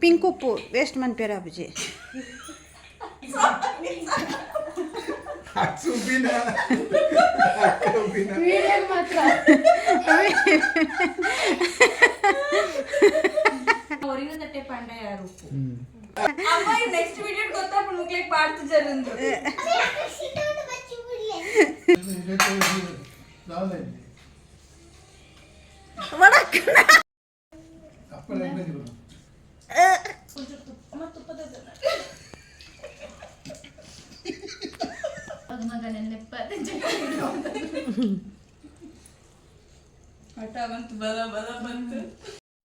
Pink ಉಪ್ಪು waste ಮನ್ಪೇರ ಅಬುಜಿ ಸುಬಿನ ಅಕ್ಕಬಿನ ಹೊರಿನ ತಟ್ಟೆ ಪಾಂಡ ಯಾರು? ನೆಕ್ಸ್ಟ್ ಮುಗ್ಲಿಕ್ಕೆ ಹಠ ಬಂತು ಬಲ ಬಲ ಬಂತು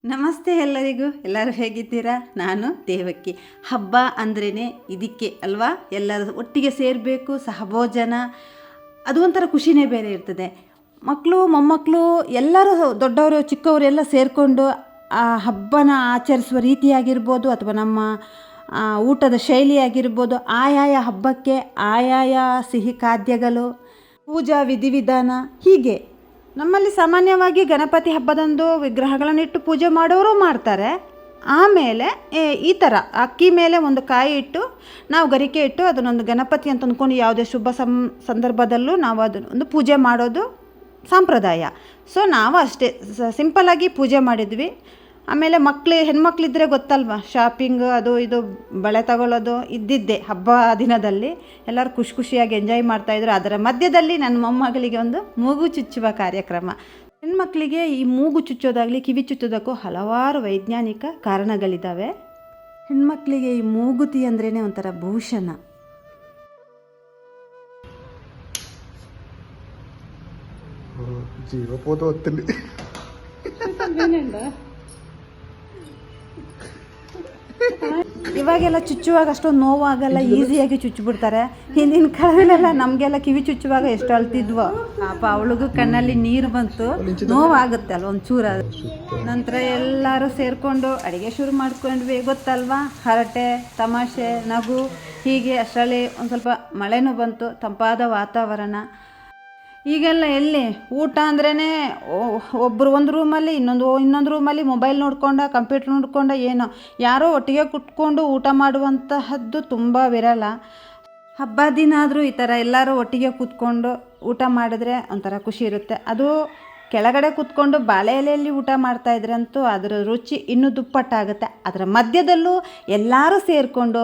ನಮಸ್ತೆ ಎಲ್ಲರಿಗೂ. ಎಲ್ಲರೂ ಹೇಗಿದ್ದೀರಾ? ನಾನು ದೇವಕ್ಕಿ. ಹಬ್ಬ ಅಂದ್ರೇ ಇದಕ್ಕೆ ಅಲ್ವಾ? ಎಲ್ಲರೂ ಒಟ್ಟಿಗೆ ಸೇರಬೇಕು, ಸಹಭೋಜನ. ಅದು ಒಂಥರ ಖುಷಿನೇ ಬೇರೆ ಇರ್ತದೆ. ಮಕ್ಕಳು ಮೊಮ್ಮಕ್ಕಳು ಎಲ್ಲರೂ ದೊಡ್ಡವರು, ಚಿಕ್ಕವರು ಎಲ್ಲ ಸೇರಿಕೊಂಡು ಆ ಹಬ್ಬನ ಆಚರಿಸುವ ರೀತಿಯಾಗಿರ್ಬೋದು ಅಥವಾ ನಮ್ಮ ಊಟದ ಶೈಲಿಯಾಗಿರ್ಬೋದು, ಆಯಾಯ ಹಬ್ಬಕ್ಕೆ ಆಯಾಯ ಸಿಹಿ ಖಾದ್ಯಗಳು, ಪೂಜಾ ವಿಧಿವಿಧಾನ, ಹೀಗೆ. ನಮ್ಮಲ್ಲಿ ಸಾಮಾನ್ಯವಾಗಿ ಗಣಪತಿ ಹಬ್ಬದಂದು ವಿಗ್ರಹಗಳನ್ನು ಇಟ್ಟು ಪೂಜೆ ಮಾಡೋರು ಮಾಡ್ತಾರೆ. ಆಮೇಲೆ ಈ ಥರ ಅಕ್ಕಿ ಮೇಲೆ ಒಂದು ಕಾಯಿ ಇಟ್ಟು, ನಾವು ಗರಿಕೆ ಇಟ್ಟು ಅದನ್ನೊಂದು ಗಣಪತಿ ಅಂತ ಅಂದ್ಕೊಂಡು ಯಾವುದೇ ಶುಭ ಸಂ, ಸಂದರ್ಭದಲ್ಲೂ ನಾವು ಅದನ್ನು ಒಂದು ಪೂಜೆ ಮಾಡೋದು ಸಂಪ್ರದಾಯ. ಸೊ ನಾವು ಅಷ್ಟೇ. ಸಿಂಪಲ್ಲಾಗಿ ಪೂಜೆ ಮಾಡಿದ್ವಿ. ಆಮೇಲೆ ಮಕ್ಳು ಹೆಣ್ಮಕ್ಳಿದ್ರೆ ಗೊತ್ತಲ್ವ? ಶಾಪಿಂಗ್ ಅದು ಇದು ಬಳೆ ತಗೊಳ್ಳೋದು ಇದ್ದಿದ್ದೆ ಹಬ್ಬ ದಿನದಲ್ಲಿ. ಎಲ್ಲರೂ ಖುಷಿ ಖುಷಿಯಾಗಿ ಎಂಜಾಯ್ ಮಾಡ್ತಾಯಿದ್ರು ಅದರ ಮಧ್ಯದಲ್ಲಿ ನನ್ನ ಮೊಮ್ಮಗಳಿಗೆ ಒಂದು ಮೂಗು ಚುಚ್ಚುವ ಕಾರ್ಯಕ್ರಮ. ಹೆಣ್ಮಕ್ಳಿಗೆ ಈ ಮೂಗು ಚುಚ್ಚೋದಾಗಲಿ ಕಿವಿ ಚುಚ್ಚೋದಕ್ಕೂ ಹಲವಾರು ವೈಜ್ಞಾನಿಕ ಕಾರಣಗಳಿದ್ದಾವೆ ಹೆಣ್ಮಕ್ಳಿಗೆ ಈ ಮೂಗುತಿ ಅಂದ್ರೇ ಒಂಥರ ಭೂಷಣ. ಜೀವ ಪೋತ ಹೊತ್ತಲ್ಲಿ. ಇವಾಗೆಲ್ಲ ಚುಚ್ಚುವಾಗ ಅಷ್ಟೊಂದು ನೋವಾಗಲ್ಲ, ಈಸಿಯಾಗಿ ಚುಚ್ಚಿಬಿಡ್ತಾರೆ. ಹಿಂದಿನ ಕಾಲದಲ್ಲೆಲ್ಲ ನಮಗೆಲ್ಲ ಕಿವಿ ಚುಚ್ಚುವಾಗ ಎಷ್ಟು ಅಳ್ತಿದ್ವೋ. ಪಾಪ ಅವಳಿಗೂ ಕಣ್ಣಲ್ಲಿ ನೀರು ಬಂತು. ನೋವಾಗುತ್ತೆ ಅಲ್ವ ಅದು ನಂತರ ಎಲ್ಲರೂ ಸೇರಿಕೊಂಡು ಅಡುಗೆ ಶುರು ಮಾಡ್ಕೊಂಡ್ವಿ, ಗೊತ್ತಲ್ವಾ? ಹರಟೆ, ತಮಾಷೆ, ನಗು, ಹೀಗೆ ಅಷ್ಟರಲ್ಲಿ ಒಂದು ಸ್ವಲ್ಪ ಮಳೆನೂ ಬಂತು, ತಂಪಾದ ವಾತಾವರಣ. ಈಗೆಲ್ಲ ಎಲ್ಲಿ? ಊಟ ಅಂದ್ರೇ ಒಬ್ಬರು ಒಂದು ರೂಮಲ್ಲಿ, ಇನ್ನೊಂದು ಇನ್ನೊಂದು ರೂಮಲ್ಲಿ ಮೊಬೈಲ್ ನೋಡ್ಕೊಂಡ, ಕಂಪ್ಯೂಟರ್ ನೋಡ್ಕೊಂಡ, ಏನೋ. ಯಾರೋ ಒಟ್ಟಿಗೆ ಕುತ್ಕೊಂಡು ಊಟ ಮಾಡುವಂತಹದ್ದು ತುಂಬ ವಿರಳ. ಹಬ್ಬ ದಿನ ಆದರೂ ಈ ಥರ ಎಲ್ಲರೂ ಒಟ್ಟಿಗೆ ಕೂತ್ಕೊಂಡು ಊಟ ಮಾಡಿದ್ರೆ ಒಂಥರ ಖುಷಿ ಇರುತ್ತೆ. ಅದು ಕೆಳಗಡೆ ಕೂತ್ಕೊಂಡು ಬಾಳೆ ಎಲೆಯಲ್ಲಿ ಊಟ ಮಾಡ್ತಾಯಿದ್ರೆ ಅಂತೂ ಅದರ ರುಚಿ ಇನ್ನೂ ದುಪ್ಪಟ್ಟಾಗುತ್ತೆ. ಅದರ ಮಧ್ಯದಲ್ಲೂ ಎಲ್ಲರೂ ಸೇರಿಕೊಂಡು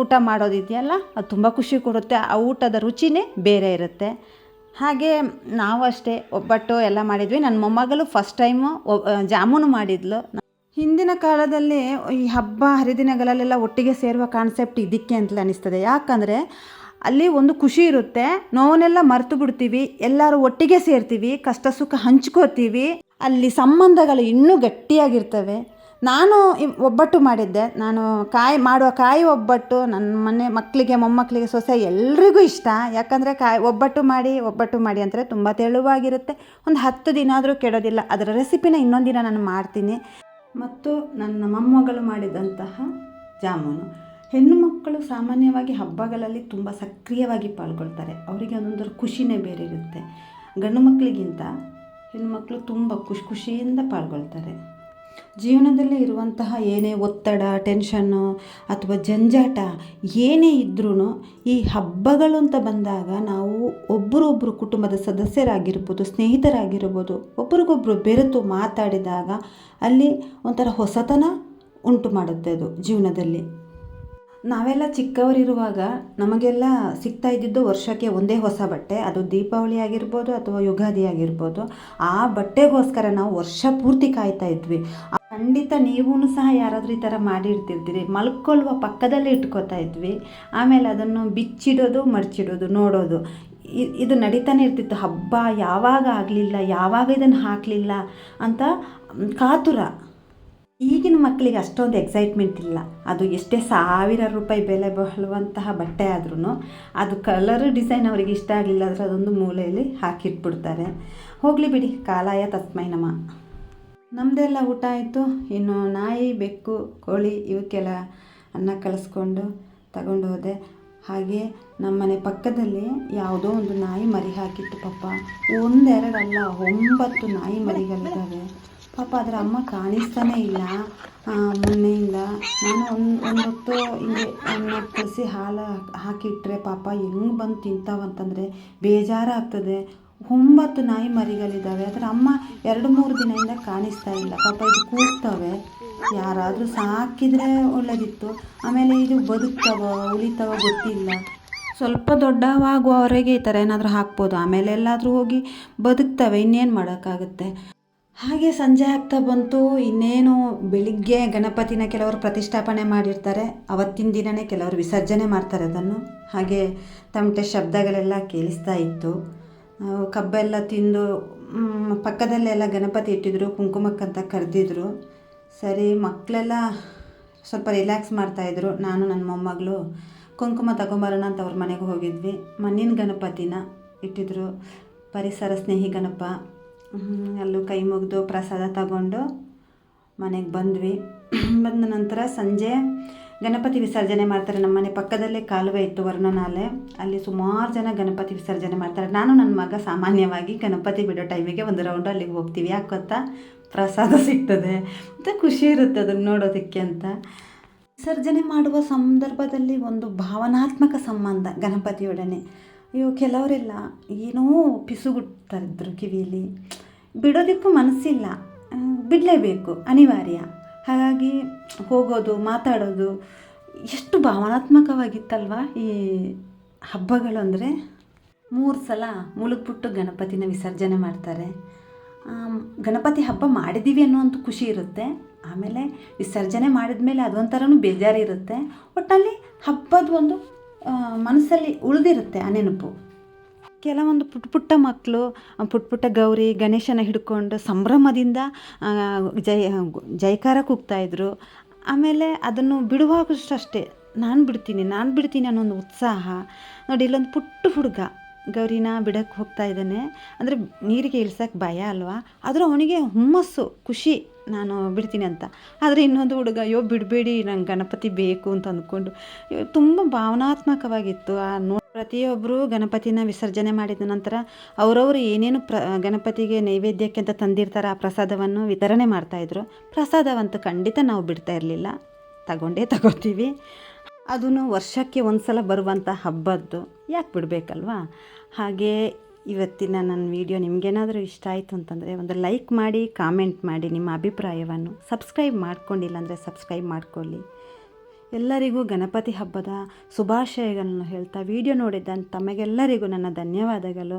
ಊಟ ಮಾಡೋದಿದೆಯಲ್ಲ, ಅದು ತುಂಬ ಖುಷಿ ಕೊಡುತ್ತೆ. ಆ ಊಟದ ರುಚಿನೇ ಬೇರೆ ಇರುತ್ತೆ. ಹಾಗೆ ನಾವು ಅಷ್ಟೇ ಒಬ್ಬಟ್ಟು ಎಲ್ಲ ಮಾಡಿದ್ವಿ. ನನ್ನ ಮೊಮ್ಮಗಳು ಫಸ್ಟ್ ಟೈಮು ಜಾಮೂನು ಮಾಡಿದ್ಲು. ಹಿಂದಿನ ಕಾಲದಲ್ಲಿ ಈ ಹಬ್ಬ, ಹರಿದಿನಗಳಲ್ಲೆಲ್ಲ ಒಟ್ಟಿಗೆ ಸೇರುವ ಕಾನ್ಸೆಪ್ಟ್ ಇದಕ್ಕೆ ಅಂತಲೇ ಅನಿಸ್ತದೆ. ಯಾಕಂದರೆ ಅಲ್ಲಿ ಒಂದು ಖುಷಿ ಇರುತ್ತೆ. ನೋವನ್ನೆಲ್ಲ ಮರೆತು ಬಿಡ್ತೀವಿ. ಎಲ್ಲರೂ ಒಟ್ಟಿಗೆ ಸೇರ್ತೀವಿ. ಕಷ್ಟ ಸುಖ ಹಂಚ್ಕೋತೀವಿ. ಅಲ್ಲಿ ಸಂಬಂಧಗಳು ಇನ್ನೂ ಗಟ್ಟಿಯಾಗಿರ್ತವೆ. ನಾನು ಒಬ್ಬಟ್ಟು ಮಾಡಿದ್ದೆ. ನಾನು ಕಾಯಿ, ಮಾಡುವ ಕಾಯಿ ಒಬ್ಬಟ್ಟು ನನ್ನ ಮನೆ ಮಕ್ಕಳಿಗೆ ಮೊಮ್ಮಕ್ಕಳಿಗೆ ಸೊಸೆ ಎಲ್ರಿಗೂ ಇಷ್ಟ. ಯಾಕಂದರೆ ಕಾಯಿ, ಒಬ್ಬಟ್ಟು ಮಾಡಿ ಒಬ್ಬಟ್ಟು ಮಾಡಿ ಅಂದರೆ ತುಂಬ ತೆಳುವಾಗಿರುತ್ತೆ. ಒಂದು ಹತ್ತು ದಿನ ಆದರೂ ಕೆಡೋದಿಲ್ಲ. ಅದರ ರೆಸಿಪಿನ ಇನ್ನೊಂದು ದಿನ ನಾನು ಮಾಡ್ತೀನಿ. ಮತ್ತು ನನ್ನ ಮೊಮ್ಮಗಳು ಮಾಡಿದಂತಹ ಜಾಮೂನು. ಹೆಣ್ಣು ಮಕ್ಕಳು ಸಾಮಾನ್ಯವಾಗಿ ಹಬ್ಬಗಳಲ್ಲಿ ತುಂಬ ಸಕ್ರಿಯವಾಗಿ ಪಾಲ್ಗೊಳ್ತಾರೆ. ಅವರಿಗೆ ಅದೊಂಥರ ಖುಷಿನೇ ಬೇರೆ ಇರುತ್ತೆ. ಗಂಡು ಮಕ್ಕಳಿಗಿಂತ ಹೆಣ್ಣು ಮಕ್ಕಳು ತುಂಬ ಖುಷಿ, ಖುಷಿಯಿಂದ ಪಾಲ್ಗೊಳ್ತಾರೆ. ಜೀವನದಲ್ಲಿ ಇರುವಂತಹ ಏನೇ ಒತ್ತಡ ಟೆನ್ಷನ್ನು ಅಥವಾ ಜಂಜಾಟ ಏನೇ ಇದ್ರೂ ಈ ಹಬ್ಬಗಳು ಅಂತ ಬಂದಾಗ ನಾವು ಒಬ್ಬರೊಬ್ಬರು ಕುಟುಂಬದ ಸದಸ್ಯರಾಗಿರ್ಬೋದು, ಸ್ನೇಹಿತರಾಗಿರ್ಬೋದು, ಒಬ್ರಿಗೊಬ್ರು ಬೆರೆತು ಮಾತಾಡಿದಾಗ ಅಲ್ಲಿ ಒಂಥರ ಹೊಸತನ ಉಂಟು ಮಾಡುತ್ತೆ ಅದು ಜೀವನದಲ್ಲಿ. ನಾವೆಲ್ಲ ಚಿಕ್ಕವರಿರುವಾಗ ನಮಗೆಲ್ಲ ಸಿಗ್ತಾ ಇದ್ದಿದ್ದು ವರ್ಷಕ್ಕೆ ಒಂದೇ ಹೊಸ ಬಟ್ಟೆ, ಅದು ದೀಪಾವಳಿ ಆಗಿರ್ಬೋದು ಅಥವಾ ಯುಗಾದಿ ಆಗಿರ್ಬೋದು. ಆ ಬಟ್ಟೆಗೋಸ್ಕರ ನಾವು ವರ್ಷ ಪೂರ್ತಿ ಕಾಯ್ತಾ ಇದ್ವಿ. ಖಂಡಿತ ನೀವೂ ಸಹ ಯಾರಾದರೂ ಈ ಥರ ಮಾಡಿರ್ತಿರ್ತೀರಿ. ಮಲ್ಕೊಳ್ಳುವ ಪಕ್ಕದಲ್ಲೇ ಇಟ್ಕೋತಾ ಇದ್ವಿ. ಆಮೇಲೆ ಅದನ್ನು ಬಿಚ್ಚಿಡೋದು ಮಡ್ಚಿಡೋದು ನೋಡೋದು. ಇದು ನಡೀತಾನೆ ಇರ್ತಿತ್ತು. ಹಬ್ಬ ಯಾವಾಗ ಆಗಲಿಲ್ಲ, ಯಾವಾಗ ಇದನ್ನು ಹಾಕಲಿಲ್ಲ ಅಂತ ಕಾತುರ. ಈಗಿನ ಮಕ್ಕಳಿಗೆ ಅಷ್ಟೊಂದು ಎಕ್ಸೈಟ್ಮೆಂಟ್ ಇಲ್ಲ. ಅದು ಎಷ್ಟೇ ಸಾವಿರ ರೂಪಾಯಿ ಬೆಲೆ ಬಹಳುವಂತಹ ಬಟ್ಟೆ ಆದ್ರೂ ಅದು ಕಲರ್ ಡಿಸೈನ್ ಅವರಿಗೆ ಇಷ್ಟ ಆಗಲಿಲ್ಲ ಅಂದರೆ ಅದೊಂದು ಮೂಲೆಯಲ್ಲಿ ಹಾಕಿಟ್ಬಿಡ್ತಾರೆ. ಹೋಗಲಿ ಬಿಡಿ, ಕಾಲಾಯ ತತ್ಮೈ ನಮ. ನಮ್ಮದೆಲ್ಲ ಊಟ ಆಯಿತು. ಇನ್ನು ನಾಯಿ, ಬೆಕ್ಕು, ಕೋಳಿ ಇವಕ್ಕೆಲ್ಲ ಅನ್ನ ಕಳಿಸ್ಕೊಂಡು ತಗೊಂಡು ಹೋದೆ. ಹಾಗೆ ನಮ್ಮನೆ ಪಕ್ಕದಲ್ಲಿ ಯಾವುದೋ ಒಂದು ನಾಯಿ ಮರಿ ಹಾಕಿತ್ತು ಪಾಪ. ಒಂದೆರಡಲ್ಲ, ಒಂಬತ್ತು ನಾಯಿ ಮರಿಗಳಿದ್ದಾವೆ. ಪಾಪ ಅದರ ಅಮ್ಮ ಕಾಣಿಸ್ತಾನೇ ಇಲ್ಲ. ಮೊನ್ನೆಯಿಂದ ನಾನು ಒಂದು ಒಂದು ಹೊತ್ತು ಹಿಂಗೆ ಅನ್ನ ಕಲಸಿ ಹಾಲು ಹಾಕಿಟ್ರೆ ಪಾಪ ಹೆಂಗೆ ಬಂದು ತಿಂತಾವಂತಂದರೆ ಬೇಜಾರಾಗ್ತದೆ. ಒಂಬತ್ತು ನಾಯಿ ಮರಿಗಳಿದ್ದಾವೆ ಅದರ ಅಮ್ಮ ಎರಡು, ಮೂರು ದಿನದಿಂದ ಕಾಣಿಸ್ತಾ ಇಲ್ಲ. ಪಾಪ ಇದು ಕೂಗ್ತವೆ. ಯಾರಾದರೂ ಸಾಕಿದರೆ ಒಳ್ಳೆದಿತ್ತು. ಆಮೇಲೆ ಇದು ಬದುಕ್ತವ, ಉಳಿತವ ಗೊತ್ತಿಲ್ಲ. ಸ್ವಲ್ಪ ದೊಡ್ಡವಾಗುವವರೆಗೆ ಈ ಥರ ಏನಾದರೂ ಹಾಕ್ಬೋದು. ಆಮೇಲೆ ಎಲ್ಲಾದರೂ ಹೋಗಿ ಬದುಕ್ತವೆ. ಇನ್ನೇನು ಮಾಡೋಕ್ಕಾಗುತ್ತೆ? ಹಾಗೆ ಸಂಜೆ ಆಗ್ತಾ ಬಂತು. ಇನ್ನೇನು ಬೆಳಿಗ್ಗೆ ಗಣಪತಿನ ಕೆಲವರು ಪ್ರತಿಷ್ಠಾಪನೆ ಮಾಡಿರ್ತಾರೆ. ಅವತ್ತಿನ ದಿನವೇ ಕೆಲವರು ವಿಸರ್ಜನೆ ಮಾಡ್ತಾರೆ ಅದನ್ನು. ಹಾಗೆ ತಮಟೆ ಶಬ್ದಗಳೆಲ್ಲ ಕೇಳಿಸ್ತಾ ಇತ್ತು. ಕಬ್ಬೆಲ್ಲ ತಿಂದು ಪಕ್ಕದಲ್ಲೆಲ್ಲ ಗಣಪತಿ ಇಟ್ಟಿದ್ರು ಕುಂಕುಮಕ್ಕಂತ ಕರೆದಿದ್ರು. ಸರಿ ಮಕ್ಕಳೆಲ್ಲ ಸ್ವಲ್ಪ ರಿಲ್ಯಾಕ್ಸ್ ಮಾಡ್ತಾಯಿದ್ರು ನಾನು, ನನ್ನ ಮೊಮ್ಮಗಳು ಕುಂಕುಮ ತಗೊಂಬರೋಣ ಅಂತ ಅವ್ರ ಮನೆಗೆ ಹೋಗಿದ್ವಿ. ಮಣ್ಣಿನ ಗಣಪತಿನ ಇಟ್ಟಿದ್ರು. ಪರಿಸರ ಸ್ನೇಹಿ ಗಣಪ. ಅಲ್ಲೂ ಕೈ ಮುಗಿದು ಪ್ರಸಾದ ತಗೊಂಡು ಮನೆಗೆ ಬಂದ್ವಿ. ಬಂದ ನಂತರ ಸಂಜೆ ಗಣಪತಿ ವಿಸರ್ಜನೆ ಮಾಡ್ತಾರೆ. ನಮ್ಮ ಮನೆ ಪಕ್ಕದಲ್ಲೇ ಕಾಲುವೆ ಇತ್ತು ವರ್ಣನಾಲೆ. ಅಲ್ಲಿ ಸುಮಾರು ಜನ ಗಣಪತಿ ವಿಸರ್ಜನೆ ಮಾಡ್ತಾರೆ. ನಾನು ನನ್ನ ಮಗ ಸಾಮಾನ್ಯವಾಗಿ ಗಣಪತಿ ಬಿಡೋ ಟೈಮಿಗೆ ಒಂದು ರೌಂಡು ಅಲ್ಲಿಗೆ ಹೋಗ್ತೀವಿ. ಯಾಕೆ ಪ್ರಸಾದ ಸಿಗ್ತದೆ. ಮತ್ತು ಖುಷಿ ಇರುತ್ತೆ ಅದನ್ನು ನೋಡೋದಕ್ಕೆ ಅಂತ. ವಿಸರ್ಜನೆ ಮಾಡುವ ಸಂದರ್ಭದಲ್ಲಿ ಒಂದು ಭಾವನಾತ್ಮಕ ಸಂಬಂಧ ಗಣಪತಿಯೊಡನೆ. ಅಯ್ಯೋ, ಕೆಲವರೆಲ್ಲ ಏನೋ ಪಿಸುಗುಟ್ತಾರಿದ್ರು ಕಿವಿಯಲ್ಲಿ ಬಿಡೋದಕ್ಕೂ ಮನಸ್ಸಿಲ್ಲ. ಬಿಡಲೇಬೇಕು, ಅನಿವಾರ್ಯ. ಹಾಗಾಗಿ ಹೋಗೋದು, ಮಾತಾಡೋದು ಎಷ್ಟು ಭಾವನಾತ್ಮಕವಾಗಿತ್ತಲ್ವ ಈ ಹಬ್ಬಗಳು ಅಂದರೆ? ಮೂರು ಸಲ ಮುಳುಗ್ಬಿಟ್ಟು ಗಣಪತಿನ ವಿಸರ್ಜನೆ ಮಾಡ್ತಾರೆ. ಗಣಪತಿ ಹಬ್ಬ ಮಾಡಿದ್ದೀವಿ ಅನ್ನೋಂಥ ಖುಷಿ ಇರುತ್ತೆ. ಆಮೇಲೆ ವಿಸರ್ಜನೆ ಮಾಡಿದ ಮೇಲೆ ಅದೊಂಥರನೂ ಬೇಜಾರಿರುತ್ತೆ. ಒಟ್ಟಲ್ಲಿ ಹಬ್ಬದ ಒಂದು ಮನಸ್ಸಲ್ಲಿ ಉಳಿದಿರುತ್ತೆ ಆ ನೆನಪು. ಕೆಲವೊಂದು ಪುಟ್ಟ ಪುಟ್ಟ ಮಕ್ಕಳು ಪುಟ್ಟ ಪುಟ್ಟ ಗೌರಿ, ಗಣೇಶನ ಹಿಡ್ಕೊಂಡು ಸಂಭ್ರಮದಿಂದ ಜೈ ಜೈಕಾರ ಕೂಗ್ತಾಯಿದ್ರು ಆಮೇಲೆ ಅದನ್ನು ಬಿಡುವಾಗಷ್ಟು ನಾನು ಬಿಡ್ತೀನಿ ನಾನು ಬಿಡ್ತೀನಿ ಅನ್ನೋ ಒಂದು ಉತ್ಸಾಹ. ನೋಡಿ, ಇಲ್ಲೊಂದು ಪುಟ್ಟ ಹುಡುಗ ಗೌರಿನ ಬಿಡಕ್ಕೆ ಹೋಗ್ತಾ ಇದ್ದಾನೆ. ಅಂದರೆ ನೀರಿಗೆ ಇಳಿಸೋಕೆ ಭಯ ಅಲ್ವಾ? ಆದರೂ ಅವನಿಗೆ ಹುಮ್ಮಸ್ಸು, ಖುಷಿ, ನಾನು ಬಿಡ್ತೀನಿ ಅಂತ. ಆದರೆ ಇನ್ನೊಂದು ಹುಡುಗ, ಅಯ್ಯೋ, ಬಿಡಬೇಡಿ, ನಂಗೆ ಗಣಪತಿ ಬೇಕು ಅಂತ ಅಂದ್ಕೊಂಡು ತುಂಬ ಭಾವನಾತ್ಮಕವಾಗಿತ್ತು ಆ ನೋ ಪ್ರತಿಯೊಬ್ಬರು ಗಣಪತಿನ ವಿಸರ್ಜನೆ ಮಾಡಿದ ನಂತರ ಅವರವರು ಏನೇನು ಪ್ರ, ಗಣಪತಿಗೆ ನೈವೇದ್ಯಕ್ಕೆ ಅಂತ ತಂದಿರ್ತಾರೆ ಆ ಪ್ರಸಾದವನ್ನು ವಿತರಣೆ ಮಾಡ್ತಾಯಿದ್ರು ಪ್ರಸಾದವಂತೂ ಖಂಡಿತ ನಾವು ಬಿಡ್ತಾ ಇರಲಿಲ್ಲ. ತಗೊಂಡೇ ತಗೋತೀವಿ. ಅದೂ ವರ್ಷಕ್ಕೆ ಒಂದು ಸಲ ಬರುವಂಥ ಹಬ್ಬದ್ದು. ಯಾಕೆ ಬಿಡಬೇಕಲ್ವಾ? ಹಾಗೆ ಇವತ್ತಿನ ನನ್ನ ವಿಡಿಯೋ ನಿಮಗೇನಾದರೂ ಇಷ್ಟ ಆಯಿತು ಅಂತಂದರೆ ಒಂದು ಲೈಕ್ ಮಾಡಿ, ಕಾಮೆಂಟ್ ಮಾಡಿ ನಿಮ್ಮ ಅಭಿಪ್ರಾಯವನ್ನು ಸಬ್ಸ್ಕ್ರೈಬ್ ಮಾಡ್ಕೊಂಡಿಲ್ಲ ಅಂದರೆ ಸಬ್ಸ್ಕ್ರೈಬ್ ಮಾಡ್ಕೊಳ್ಳಿ. ಎಲ್ಲರಿಗೂ ಗಣಪತಿ ಹಬ್ಬದ ಶುಭಾಶಯಗಳನ್ನು ಹೇಳ್ತಾ ವಿಡಿಯೋ ನೋಡಿದ್ದ ತಮಗೆಲ್ಲರಿಗೂ ನನ್ನ ಧನ್ಯವಾದಗಳು.